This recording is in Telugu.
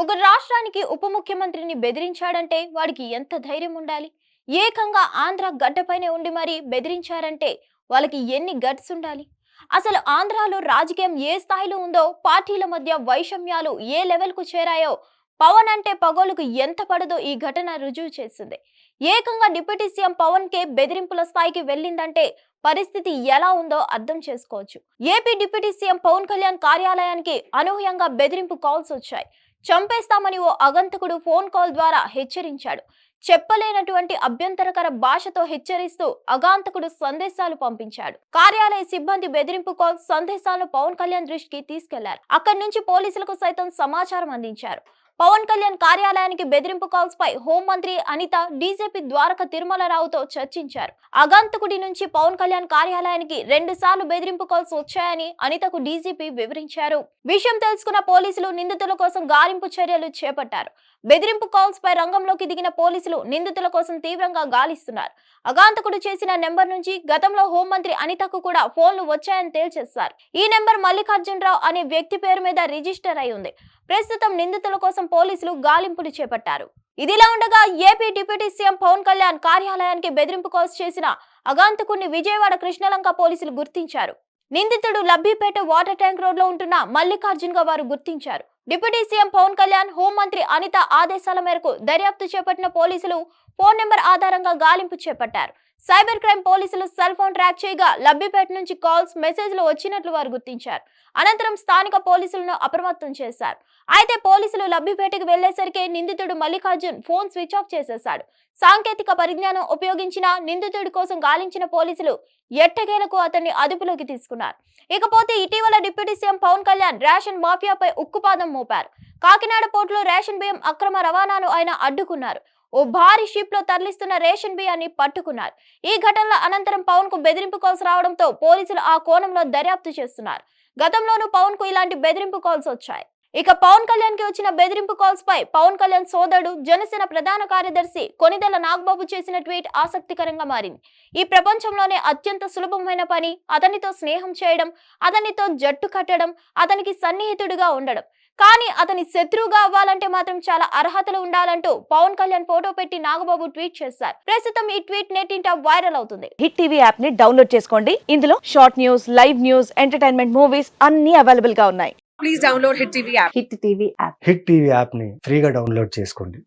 ఒక రాష్ట్రానికి ఉప ముఖ్యమంత్రిని బెదిరించాడంటే వాడికి ఎంత ధైర్యం ఉండాలి? ఏకంగా ఆంధ్ర గడ్డపైనే ఉండి మరీ బెదిరించారంటే వాళ్ళకి ఎన్ని గట్స్ ఉండాలి? అసలు ఆంధ్రాలో రాజకీయం ఏ స్థాయిలో ఉందో పార్టీల మధ్య వైషమ్యాలు ఏ లెవెల్కు చేరాయో పవన్ అంటే పగోలుకు ఎంత పడదో ఈ ఘటన రుజువు చేసింది. ఏకంగా డిప్యూటీ సీఎం పవన్ కే బెదిరింపుల స్థాయికి వెళ్ళిందంటే పరిస్థితి ఎలా ఉందో అర్థం చేసుకోవచ్చు. AP deputy CM Pawan Kalyan కార్యాలయానికి అనూహ్యంగా బెదిరింపు కాల్స్ వచ్చాయి. చంపేస్తామని ఓ అగంతకుడు ఫోన్ కాల్ ద్వారా హెచ్చరించాడు. చెప్పలేనటువంటి అభ్యంతరకర భాషతో హెచ్చరిస్తూ అగాంతకుడు సందేశాలు పంపించాడు. కార్యాలయ సిబ్బంది బెదిరింపు కాల్ సందేశాలను పవన్ కళ్యాణ్ దృష్టికి తీసుకెళ్ళారు. అక్కడి నుంచి పోలీసులకు సైతం సమాచారం అందించారు. పవన్ కళ్యాణ్ కార్యాలయానికి బెదిరింపు కాల్స్ పై హోంమంత్రి అనిత డీజీపీ ద్వారక తిరుమలరావుతో చర్చించారు. అగాంతకుడి నుంచి పవన్ కళ్యాణ్ కార్యాలయానికి రెండు సార్లు బెదిరింపు కాల్స్ వచ్చాయని అనితకు డీజీపీ వివరించారు. విషయం తెలుసుకున్న పోలీసులు నిందితుల కోసం గాలింపు చర్యలు చేపట్టారు. బెదిరింపు కాల్స్ పై రంగంలోకి దిగిన పోలీసులు నిందితుల కోసం తీవ్రంగా గాలిస్తున్నారు. అగాంతకుడు చేసిన నెంబర్ నుంచి గతంలో హోంమంత్రి అనితకు కూడా ఫోన్లు వచ్చాయని తేల్చేస్తారు ఈ నెంబర్ మల్లికార్జునరావు అనే వ్యక్తి పేరు మీద రిజిస్టర్ అయి ఉంది. ప్రస్తుతం నిందితుల కోసం పోలీసులు గాలింపులు చేపట్టారు. ఇదిలా ఉండగా AP deputy CM Pawan Kalyan కార్యాలయానికి బెదిరింపు కాల్స్ చేసిన అగాంతకుడిని విజయవాడ కృష్ణలంక పోలీసులు గుర్తించారు. నిందితుడు లబ్బిపేట వాటర్ ట్యాంక్ రోడ్లో ఉంటున్న మల్లికార్జున్గా వారు గుర్తించారు. డిప్యూటీ సీఎం పవన్ కళ్యాణ్ హోంమంత్రి అనిత ఆదేశాల మేరకు దర్యాప్తు చేపట్టిన పోలీసులు ఫోన్ నెంబర్ ఆధారంగా గాలింపు చేపట్టారు. సైబర్ క్రైమ్ పోలీసులు సెల్ ఫోన్ ట్రాక్ చేయగా లబ్బిపేట నుంచి కాల్స్ మెసేజ్లు వచ్చినట్లు వారు గుర్తించారు. అనంతరం స్థానిక పోలీసులను అప్రమత్తం చేశారు. అయితే పోలీసులు లబ్బిపేటకు వెళ్ళేసరికి నిందితుడు మల్లికార్జున్ ఫోన్ స్విచ్ ఆఫ్ చేసేశాడు. సాంకేతిక పరిజ్ఞానం ఉపయోగించిన నిందితుడి కోసం గాలించిన పోలీసులు ఎట్టకేలకు అతన్ని అదుపులోకి తీసుకున్నారు. ఇకపోతే ఇటీవల deputy CM Pawan Kalyan ration మాఫియాపై ఉక్కుపాదం మోపారు. కాకినాడ పోర్టులో రేషన్ బియ్యం అక్రమ రవాణాను ఆయన అడ్డుకున్నారు. ఓ భారీ షిప్లో తరలిస్తున్న రేషన్ బియ్యాన్ని పట్టుకున్నారు. ఈ ఘటనల అనంతరం పవన్కు బెదిరింపు కాల్స్ రావడంతో పోలీసులు ఆ కోణంలో దర్యాప్తు చేస్తున్నారు. గతంలోనూ పవన్కు ఇలాంటి బెదిరింపు కాల్స్ వచ్చాయి. ఇక పవన్ కళ్యాణ్కి వచ్చిన బెదిరింపు కాల్స్ పై పవన్ కళ్యాణ్ సోదరుడు జనసేన ప్రధాన కార్యదర్శి కొనిదెల నాగబాబు చేసిన ట్వీట్ ఆసక్తికరంగా మారింది. ఈ ప్రపంచంలోనే అత్యంత సులభమైన పని అతనితో స్నేహం చేయడం అతనితో జట్టు కట్టడం అతనికి సన్నిహితుడిగా ఉండడం. కానీ అతని శత్రువుగా అవ్వాలంటే మాత్రం చాలా అర్హతలు ఉండాలంటూ పవన్ కళ్యాణ్ ఫోటో పెట్టి నాగబాబు ట్వీట్ చేశారు. ప్రస్తుతం ఈ ట్వీట్ నెట్టింట వైరల్ అవుతుంది. హిట్ టీవీ యాప్ని డౌన్లోడ్ చేసుకోండి. ఇందులో short news live news entertainment movies అన్ని అవైలబుల్గా ఉన్నాయి. please download Hit TV app. Hit TV app. Hit TV యాప్ని ఫ్రీగా డౌన్లోడ్ చేసుకోండి.